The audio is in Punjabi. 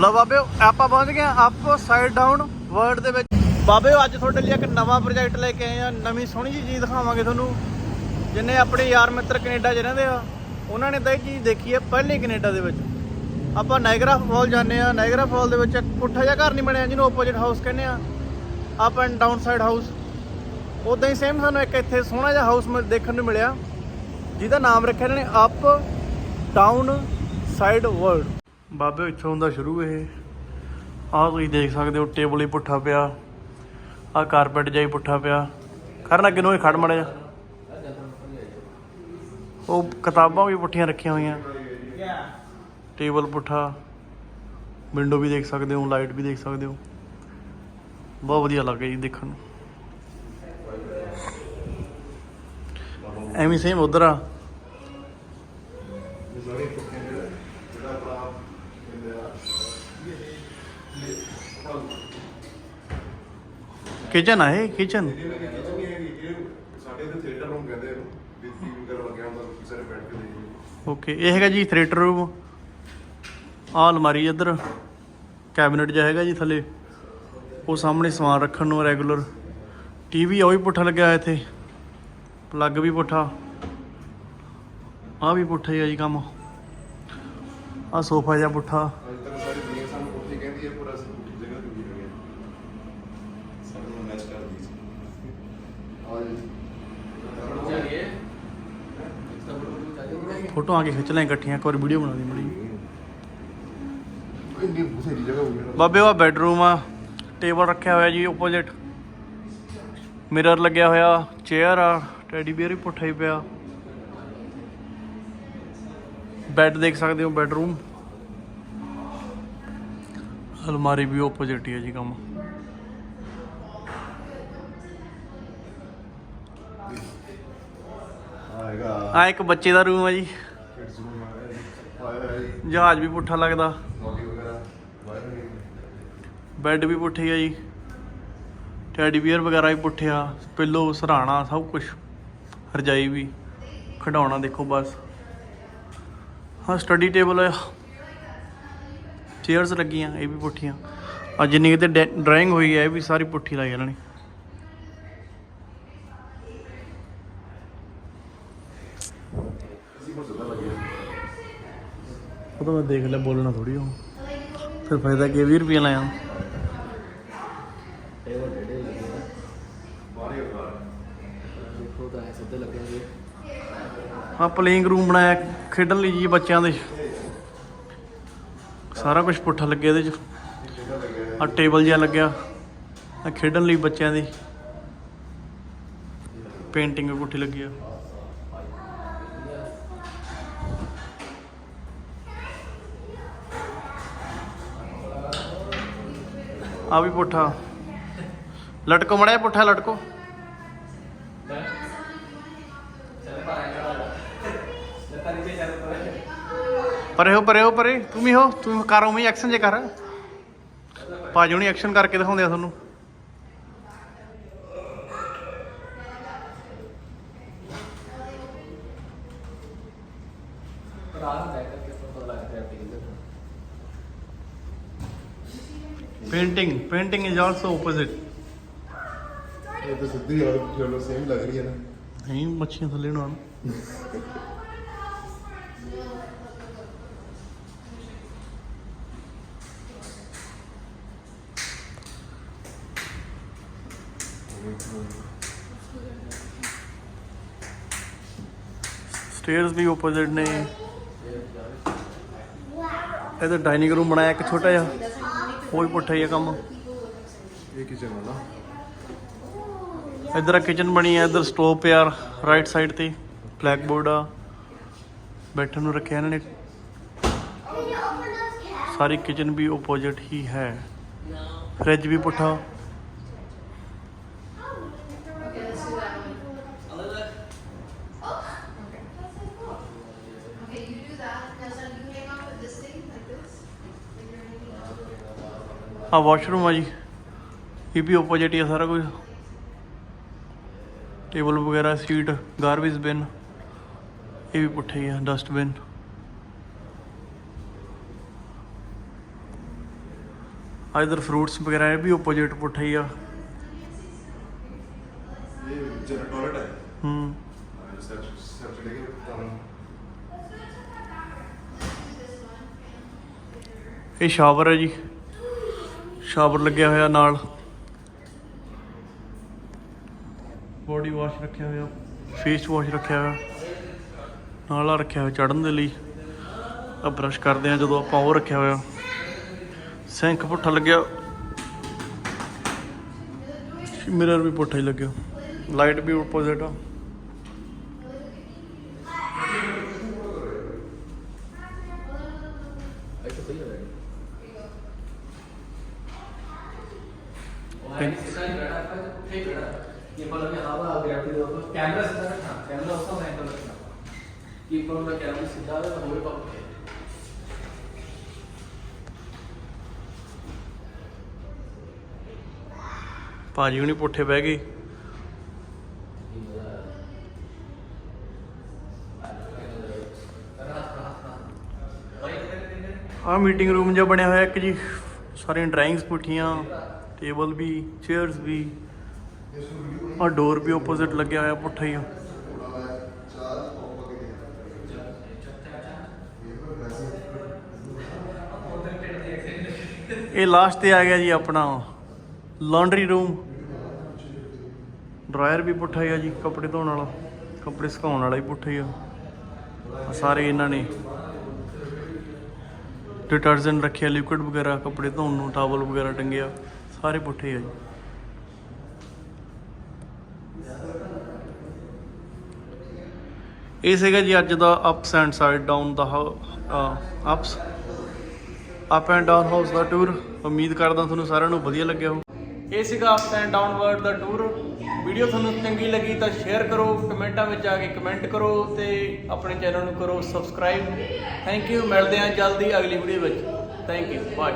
ਲਓ ਬਾਬੇ ਆਪਾਂ ਪਹੁੰਚ ਗਏ ਅਪ ਸਾਈਡ ਡਾਊਨ ਵਰਡ ਦੇ ਵਿੱਚ। ਬਾਬੇ ਅੱਜ ਤੁਹਾਡੇ ਲਈ ਇੱਕ ਨਵਾਂ ਪ੍ਰੋਜੈਕਟ ਲੈ ਕੇ ਆਏ ਆ ਨਵੀਂ ਸੋਹਣੀ ਜਿਹੀ ਚੀਜ਼ ਦਿਖਾਵਾਂਗੇ ਤੁਹਾਨੂੰ। ਜਿੰਨੇ ਆਪਣੇ ਯਾਰ ਮਿੱਤਰ ਕੈਨੇਡਾ 'ਚ ਰਹਿੰਦੇ ਆ, ਉਹਨਾਂ ਨੇ ਤਾਂ ਇਹ ਚੀਜ਼ ਦੇਖੀ ਹੈ ਪਹਿਲੇ ਕੈਨੇਡਾ ਦੇ ਵਿੱਚ। ਆਪਾਂ ਨਾਇਗਰਾ ਫਾਲ ਜਾਂਦੇ ਆ ਨਾਇਗਰਾ ਫਾਲ ਦੇ ਵਿੱਚ ਇੱਕ ਪੁੱਠਾ ਜਿਹਾ ਘਰ ਨਹੀਂ ਬਣਿਆ, ਜਿਹਨੂੰ ਆਪੋਜ਼ਿਟ ਹਾਊਸ ਕਹਿੰਦੇ ਆ up and down side house ਉਦਾਂ ਹੀ ਸੇਮ ਸਾਨੂੰ ਇੱਕ ਇੱਥੇ ਸੋਹਣਾ ਜਿਹਾ ਹਾਊਸ ਦੇਖਣ ਨੂੰ ਮਿਲਿਆ, ਜਿਹਦਾ ਨਾਮ ਰੱਖਿਆ ਇਹਨਾਂ ਨੇ ਅਪ ਡਾਊਨ ਸਾਈਡ ਵਰਲਡ ਬਾਬੇ ਇੱਥੋਂ ਹੁੰਦਾ ਸ਼ੁਰੂ ਇਹ। ਆਹ ਤੁਸੀਂ ਦੇਖ ਸਕਦੇ ਹੋ ਟੇਬਲ ਹੀ ਪੁੱਠਾ ਪਿਆ। ਆਹ ਕਾਰਪੈਟ ਜਿਹਾ ਹੀ ਪੁੱਠਾ ਪਿਆ। ਕਰਨ ਅੱਗੇ ਨੂੰ ਇਹ ਖੜ ਮੜਿਆ? ਉਹ ਕਿਤਾਬਾਂ ਵੀ ਪੁੱਠੀਆਂ ਰੱਖੀਆਂ ਹੋਈਆਂ। ਟੇਬਲ ਪੁੱਠਾ। ਵਿੰਡੋ ਵੀ ਦੇਖ ਸਕਦੇ ਹੋ ਲਾਈਟ ਵੀ ਦੇਖ ਸਕਦੇ ਹੋ। ਬਹੁਤ ਵਧੀਆ ਲੱਗਿਆ ਜੀ ਦੇਖਣ ਨੂੰ। ਐਵੇਂ ਸੇਮ ਉਧਰ ਆ। ਕਿਚਨ ਆ ਇਹ ਕਿਚਨ ਸਾਡੇ ਤੇ ਥੀਏਟਰ ਰੂਮ ਕਹਿੰਦੇ ਇਹਨੂੰ ਵੀ ਟੀਵੀ ਕਰਨ ਲੱਗਿਆ ਹੁੰਦਾ ਕਿਸੇ ਨੇ ਬੈਠ ਕੇ ਦੇਖੀ ਓਕੇ ਇਹ ਹੈਗਾ ਜੀ ਥੀਏਟਰ ਰੂਮ ਆਹ ਅਲਮਾਰੀ ਇੱਧਰ ਕੈਬਨਿਟ ਜਿਹਾ ਹੈਗਾ ਜੀ ਥੱਲੇ। ਉਹ ਸਾਹਮਣੇ ਸਮਾਨ ਰੱਖਣ ਨੂੰ ਰੈਗੂਲਰ ਟੀਵੀ ਉਹ ਵੀ ਪੁੱਠਾ ਲੱਗਿਆ ਹੋਇਆ ਇੱਥੇ। ਪਲੱਗ ਵੀ ਪੁੱਠਾ। ਆਹ ਵੀ ਪੁੱਠਾ ਹੀ ਆ ਜੀ ਕੰਮ। ਆਹ ਸੋਫਾ ਜਿਹਾ ਪੁੱਠਾ ਅੱਜ ਤੱਕ ਸਾਰੀ ਦੁਨੀਆ ਸਾਨੂੰ ਉੱਥੇ ਕਹਿੰਦੀ ਹੈ ਪਰ ਅਸੀਂ ਦੂਜੀ ਜਗ੍ਹਾ ਤੇ ਵੀ ਹੈਗੇ ਸਾਨੂੰ ਮੈਚ ਕਰਦੀ ਸੀ ਫੋਟੋ ਆ ਕੇ ਖਿੱਚ ਲੈ ਇਕੱਠੀਆਂ, ਇੱਕ ਵਾਰ ਵੀਡੀਓ ਬਣਾ ਲਈ ਮੜੀ ਬਾਬੇ ਉਹ ਬੈਡਰੂਮ ਆ। ਟੇਬਲ ਰੱਖਿਆ ਹੋਇਆ ਜੀ ਆਪੋਜ਼ਿਟ ਮਿਰਰ ਲੱਗਿਆ ਹੋਇਆ ਚੇਅਰ ਆ ਟੈਡੀ ਬੀਅਰ ਵੀ ਪੁੱਠਾ ਹੀ ਪਿਆ। ਬੈੱਡ ਦੇਖ ਸਕਦੇ ਹੋ ਬੈਡਰੂਮ ਅਲਮਾਰੀ ਵੀ ਆਪੋਜ਼ਿਟ ਹੀ ਹੈ ਜੀ ਕੰਮ। ਆਏਗਾ ਆ ਇੱਕ ਬੱਚੇ ਦਾ ਰੂਮ ਆ ਜੀ। ਕਿਡਸ ਰੂਮ ਜਹਾਜ਼ ਵੀ ਪੁੱਠਾ ਲੱਗਦਾ। ਬੈੱਡ ਵੀ ਪੁੱਠੇ ਆ ਜੀ। ਟੈਡੀ ਬੀਅਰ ਵਗੈਰਾ ਵੀ ਪੁੱਠੇ ਆ। ਪਿੱਲੋ ਸਰਾਣਾ ਸਭ ਕੁਝ ਰਜਾਈ ਵੀ। ਖਡਾਉਣਾ ਦੇਖੋ ਬਸ। ਹਾਂ ਸਟੱਡੀ ਟੇਬਲ ਆ। ਚੇਅਰਸ ਲੱਗੀਆਂ ਇਹ ਵੀ ਪੁੱਠੀਆਂ। ਆ ਜਿੰਨੀ ਕਿਤੇ ਡਰਾਇੰਗ ਹੋਈ ਹੈ ਇਹ ਵੀ ਸਾਰੀ ਪੁੱਠੀ ਲਾਈ ਇਹਨਾਂ ਨੇ ਅਸੀਂ ਬਹੁਤ ਜ਼ਿਆਦਾ ਲੱਗਿਆ ਉਹ ਤਾਂ ਮੈਂ ਦੇਖ ਲਿਆ, ਬੋਲਣਾ ਥੋੜੀ ਉਹ। ਫਿਰ ਫਾਇਦਾ ਕੀ 20 ਰੁਪਏ ਲਾਇਆ। ਬਾਹਰ ਹੀ ਬਾਹਰ ਆ ਪਲੇਇੰਗ ਰੂਮ ਬਣਾਇਆ, ਖੇਡਣ ਲਈ ਜੀ ਬੱਚਿਆਂ ਦੇ। ਸਾਰਾ ਕੁਝ ਪੁੱਠਾ ਲੱਗਿਆ ਇਹਦੇ ਚ। ਆ ਟੇਬਲ ਜਿਹਾ ਲੱਗਿਆ ਆ ਖੇਡਣ ਲਈ ਬੱਚਿਆਂ ਦੀ। ਪੇਂਟਿੰਗ ਪੁੱਠੀ ਲੱਗੀ ਆ। ਆ ਵੀ ਪੁੱਠਾ। ਲਟਕੋ, ਮੜਿਆ ਪੁੱਠਾ ਲਟਕੋ। ਪਰੇ ਹੋ ਪਰੇ ਹੋ, ਪਰੇ। ਤੂੰ ਵੀ ਹੋ, ਤੂੰ ਕਰ, ਉਵੇਂ ਐਕਸ਼ਨ ਜੇ ਕਰ। ਭਾਜੀ ਹੁਣੀ ਐਕਸ਼ਨ ਕਰਕੇ ਦਿਖਾਉਂਦੇ ਆ ਤੁਹਾਨੂੰ। Painting painting is also opposite ਇਹ ਤਾਂ ਸਿੱਧੀ ਔਰ ਚਲੋ ਸੇਮ ਲੱਗ ਰਹੀ ਹੈ ਨਾ। ਨਹੀਂ ਮੱਛੀਆਂ ਥੱਲੇ ਨੂੰ ਆਉਣ। ਸਟੇਅਰਸ ਵੀ ਆਪੋਜ਼ਿਟ ਨੇ। ਇਹਦਾ ਡਾਈਨਿੰਗ ਰੂਮ ਬਣਾਇਆ ਇੱਕ ਛੋਟਾ ਜਿਹਾ। ਵੀ ਪੁੱਠਾ ਹੀ ਆ ਕੰਮ। ਇਹ ਕਿਚਨ ਹੈ ਨਾ। ਇੱਧਰ ਆ ਕਿਚਨ ਬਣੀ ਆ ਇੱਧਰ ਸਟੋਵ ਪਿਆ ਰਾਈਟ ਸਾਈਡ ਤੇ ਬਲੈਕ ਬੋਰਡ ਆ। ਬੈਠਣ ਨੂੰ ਰੱਖਿਆ ਇਹਨਾਂ ਨੇ। ਸਾਰੀ ਕਿਚਨ ਵੀ ਆਪੋਜ਼ਿਟ ਹੀ ਹੈ। ਫ੍ਰਿਜ ਵੀ ਪੁੱਠਾ। आ वाशरूम है जी ये भी ओपोजिट है सारा कुछ टेबल वगैरह सीट गारबेज बिन ये भी पुठे ही है डस्टबिन इधर फ्रूट्स वगैरह ये भी ओपोजिट पुठे ही है ये शावर है जी ਸ਼ਾਵਰ ਲੱਗਿਆ ਹੋਇਆ ਨਾਲ। ਬੋਡੀ ਵਾਸ਼ ਰੱਖਿਆ ਹੋਇਆ। ਫੇਸ ਵਾਸ਼ ਰੱਖਿਆ ਹੋਇਆ। ਨਾਲ ਆ ਰੱਖਿਆ ਹੋਇਆ ਚੜਨ ਦੇ ਲਈ। ਆ ਬ੍ਰਸ਼ ਕਰਦੇ ਆ ਜਦੋਂ ਆਪਾਂ ਉਹ ਰੱਖਿਆ ਹੋਇਆ। ਸਿੰਕ ਪੁੱਠਾ ਲੱਗਿਆ। ਮਿਰਰ ਵੀ ਪੁੱਠਾ ਹੀ ਲੱਗਿਆ। ਲਾਈਟ ਵੀ ਆਪੋਜ਼ਿਟ ਆ। pen. ఇప్పుడు కెమెరా సిద్ధా కెమెరా వస్తాం యాంకర్ వస్తాం ఇప్పుడు కెమెరా సిద్ధా హోల్ పంపే ਭਾਜੀ ਹੁਣੀ ਪੁੱਠੇ ਬਹਿ ਗਏ ਆ ਮੀਟਿੰਗ ਰੂਮ ਜਿਹਾ ਬਣਿਆ ਹੋਇਆ ਇੱਕ ਜੀ ਸਾਰੀਆਂ ਡਰਾਇੰਗਸ ਪੁੱਠੀਆਂ ਟੇਬਲ ਵੀ ਚੇਅਰਸ ਵੀ ਆ ਡੋਰ ਵੀ ਆਪੋਜ਼ਿਟ ਲੱਗਿਆ ਹੋਇਆ ਪੁੱਠਾ ਹੀ ਆ। ਇਹ ਲਾਸਟ ਤੇ ਆ ਗਿਆ ਜੀ ਆਪਣਾ ਲਾਂਡਰੀ ਰੂਮ ਡਰਾਇਰ ਵੀ ਪੁੱਠਾ ਹੀ ਆ ਜੀ, ਕੱਪੜੇ ਧੋਣ ਵਾਲਾ, ਕੱਪੜੇ ਸੁਕਾਉਣ ਵਾਲਾ ਹੀ ਪੁੱਠਾ ਹੀ ਆ। ਸਾਰੇ ਇਹਨਾਂ ਨੇ ਡਿਟਰਜੈਂਟ ਰੱਖਿਆ ਲਿਕੁਇਡ ਵਗੈਰਾ, ਕੱਪੜੇ ਧੋਣ ਨੂੰ ਟਾਵਲ ਵਗੈਰਾ ਟੰਗਿਆ ਸਾਰੇ ਪੁੱਠੇ ਆ ਜੀ। ਇਹ ਸੀਗਾ ਜੀ ਅੱਜ ਦਾ ups and side down the ups up and down house the tour ਉਮੀਦ ਕਰਦਾ ਤੁਹਾਨੂੰ ਸਾਰਿਆਂ ਨੂੰ ਵਧੀਆ ਲੱਗਿਆ ਹੋ ਇਹ ਸੀਗਾ ਅਪ ਐਂਡ ਡਾਊਨ ਵਰਡ ਦਾ ਟੂਰ ਵੀਡੀਓ ਤੁਹਾਨੂੰ ਚੰਗੀ ਲੱਗੀ ਤਾਂ ਸ਼ੇਅਰ ਕਰੋ, ਕਮੈਂਟਾਂ ਵਿੱਚ ਆ ਕੇ ਕਮੈਂਟ ਕਰੋ ਤੇ ਆਪਣੇ ਚੈਨਲ ਨੂੰ ਕਰੋ ਸਬਸਕ੍ਰਾਈਬ ਥੈਂਕ ਯੂ ਮਿਲਦੇ ਹਾਂ ਜਲਦੀ ਅਗਲੀ ਵੀਡੀਓ ਵਿੱਚ। Thank you bye